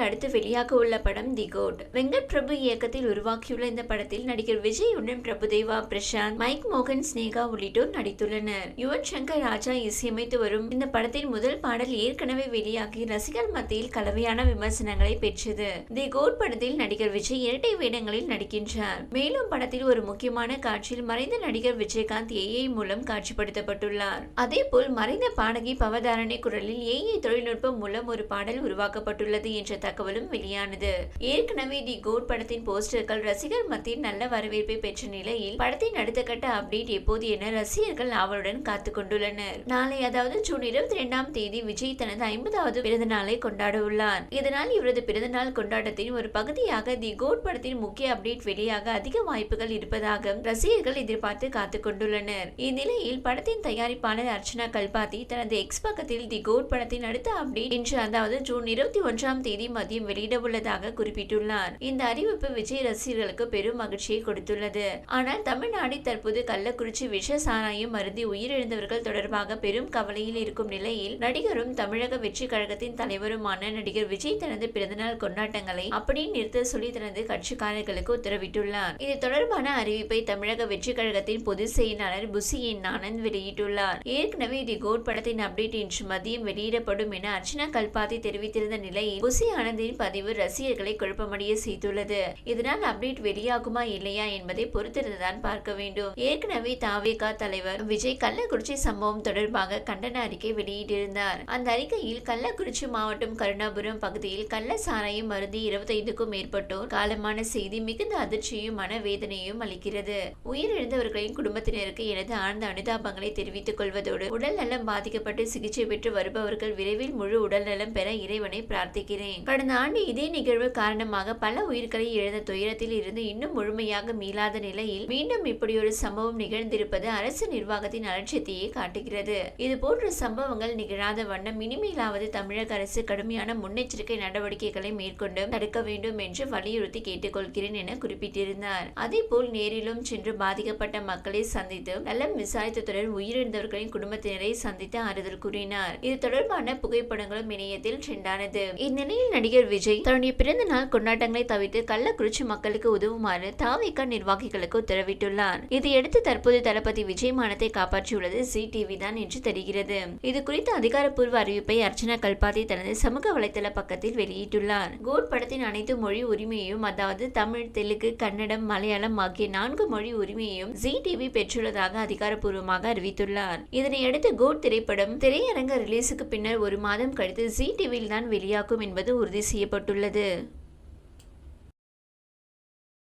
தமிழில் அடுத்து வெளியாக உள்ள படம் தி கோட். வெங்கட் பிரபு இயக்கத்தில் உருவாக்கியுள்ள இந்த படத்தில் நடிகர் விஜயுடன் பிரபுதேவா பிரசாந்த் மைக் மோகன் ஸ்னேகா உள்ளிட்டோர் நடித்துள்ளனர். யுவன் சங்கர் ராஜா இசையமைத்து வரும் இந்த படத்தின் முதல் பாடல் ஏற்கனவே வெளியாகி ரசிகர் மத்தியில் கலவையான விமர்சனங்களை பெற்றது. தி கோட் படத்தில் நடிகர் விஜய் இரட்டை வேடங்களில் நடிக்கின்றார். மேலும் படத்தில் ஒரு முக்கியமான காட்சியில் மறைந்த நடிகர் விஜயகாந்த் ஏஐ மூலம் காட்சிப்படுத்தப்பட்டுள்ளார். அதேபோல் மறைந்த பாடகி பவதாரணி குரலில் ஏஐ தொழில்நுட்பம் மூலம் ஒரு பாடல் உருவாக்கப்பட்டுள்ளது என்ற தகவலும் வெளியானது. ஏற்கனவே தி கோட் படத்தின் போஸ்டர்கள் ரசிகர் மத்தியில் நல்ல வரவேற்பை பெற்ற நிலையில் படத்தின் அடுத்த கட்ட அப்டேட் எப்போது என ரசிகர்கள் ஆவலுடன் காத்து கொண்டுள்ளனர். நாளை அதாவது ஜூன் இருபத்தி இரண்டாம் தேதி விஜய் தனது ஐம்பதாவது பிறந்த நாளை கொண்டாட உள்ளார். இதனால் இவரது பிறந்தநாள் கொண்டாட்டத்தின் ஒரு பகுதியாக தி கோட் படத்தின் முக்கிய அப்டேட் வெளியாக அதிக வாய்ப்புகள் இருப்பதாக ரசிகர்கள் எதிர்பார்த்து காத்து கொண்டுள்ளனர். இந்நிலையில் படத்தின் தயாரிப்பாளர் அர்ச்சனா கல்பாத்தி தனது எக்ஸ் பக்கத்தில் தி கோட் படத்தின் அடுத்த அப்டேட் இன்று அதாவது ஜூன் இருபத்தி ஒன்றாம் தேதி மதியம் வெளியிட உள்ளதாக குறிப்பிட்டுள்ளார். இந்த அறிவிப்பு விஜய் ரசிகர்களுக்கு பெரும் மகிழ்ச்சியை கொடுத்துள்ளது. ஆனால் தமிழ்நாடு தற்போது கள்ளக்குறிச்சி விஷ சாராயம் மருந்தி உயிரிழந்தவர்கள் தொடர்பாக பெரும் கவலையில் இருக்கும் நிலையில் நடிகரும் தமிழக வெற்றி கழகத்தின் தலைவருமான நடிகர் விஜய் தனது பிறந்தநாள் கொண்டாட்டங்களை அப்படியே நிறுத்த சொல்லி தனது கட்சிக்காரர்களுக்கு உத்தரவிட்டுள்ளார். இது தொடர்பான அறிவிப்பை தமிழக வெற்றி கழகத்தின் பொதுச் செயலாளர் புசி என் ஆனந்த் வெளியிட்டுள்ளார். ஏற்கனவே தி கோட் படத்தின் அப்டேட் இன்று மதியம் வெளியிடப்படும் என அர்ச்சனா கல்பாதி தெரிவித்திருந்த நிலையில் புசி ஆனந்தின் பதிவு ரசிகர்களை குழப்பமடைய செய்துள்ளது. இதனால் அப்டேட் வெளியாகுமா இல்லையா என்பதை பொறுத்திருந்துதான் பார்க்க வேண்டும். ஏற்கனவே தாவேகா தலைவர் விஜய் கள்ளக்குறிச்சி சம்பவம் தொடர்பாக கண்டன அறிக்கை வெளியிட்டிருந்தார். அந்த அறிக்கையில் கள்ளக்குறிச்சி மாவட்டம் கருணாபுரம் பகுதியில் கள்ள சாராயம் மருந்தி இருபத்தைந்துக்கும் மேற்பட்டோர் காலமான செய்தி மிகுந்த அதிர்ச்சியும் மனவேதனையும் அளிக்கிறது. உயிரிழந்தவர்களின் குடும்பத்தினருக்கு எனது ஆழ்ந்த அனுதாபங்களை தெரிவித்துக் கொள்வதோடு உடல் நலம் பாதிக்கப்பட்டு சிகிச்சை பெற்று வருபவர்கள் விரைவில் முழு உடல் நலம் பெற இறைவனை பிரார்த்திக்கிறேன். கடந்த ஆண்டு இதே நிகழ்வு காரணமாக பல உயிர்களை இழந்த துயரத்தில் இருந்து இன்னும் முழுமையாக மீளாத நிலையில் மீண்டும் இப்படியொரு சம்பவம் நிகழ்ந்திருப்பது அரசு நிர்வாகத்தின் அலட்சியத்தையே காட்டுகிறது. இது போன்ற சம்பவங்கள் நிகழாத வண்ணம் இனிமேலாவது தமிழக அரசு கடுமையான முன்னெச்சரிக்கை நடவடிக்கைகளை மேற்கொண்டு தடுக்க வேண்டும் என்று வலியுறுத்தி கேட்டுக்கொள்கிறேன் என குறிப்பிட்டிருந்தார். அதேபோல் நேரிலும் சென்று பாதிக்கப்பட்ட மக்களை சந்தித்து நலம் விசாரித்ததுடன் உயிரிழந்தவர்களின் குடும்பத்தினரை சந்தித்து ஆறுதல் கூறினார். இது தொடர்பான புகைப்படங்களும் இணையத்தில் ட்ரெண்டானது இந்நிலையில் நடிகர் விஜய் தன்னுடைய பிறந்த நாள் கொண்டாட்டங்களை தவிர்த்து கள்ளக்குறிச்சி மக்களுக்கு உதவுமாறு தாவிக நிர்வாகிகளுக்கு உத்தரவிட்டுள்ளார். இதையடுத்து தற்போது தளபதி விஜய் மானத்தை காப்பாற்றியுள்ளது ஜி டிவி தான் என்று தெரிகிறது. இது குறித்த அதிகாரப்பூர்வ அறிவிப்பை அர்ச்சனா கல்பாதி தனது சமூக வலைதள பக்கத்தில் வெளியிட்டுள்ளார். கோட் படத்தின் அனைத்து மொழி உரிமையையும் அதாவது தமிழ் தெலுங்கு கன்னடம் மலையாளம் ஆகிய நான்கு மொழி உரிமையையும் ஜி டிவி பெற்றுள்ளதாக அதிகாரப்பூர்வமாக அறிவித்துள்ளார். இதனையடுத்து கோட் திரைப்படம் திரையரங்க ரிலீஸுக்கு பின்னர் ஒரு மாதம் கழித்து ஜி டிவியில் தான் வெளியாகும் என்பது உறுதி செய்யப்பட்டுள்ளது.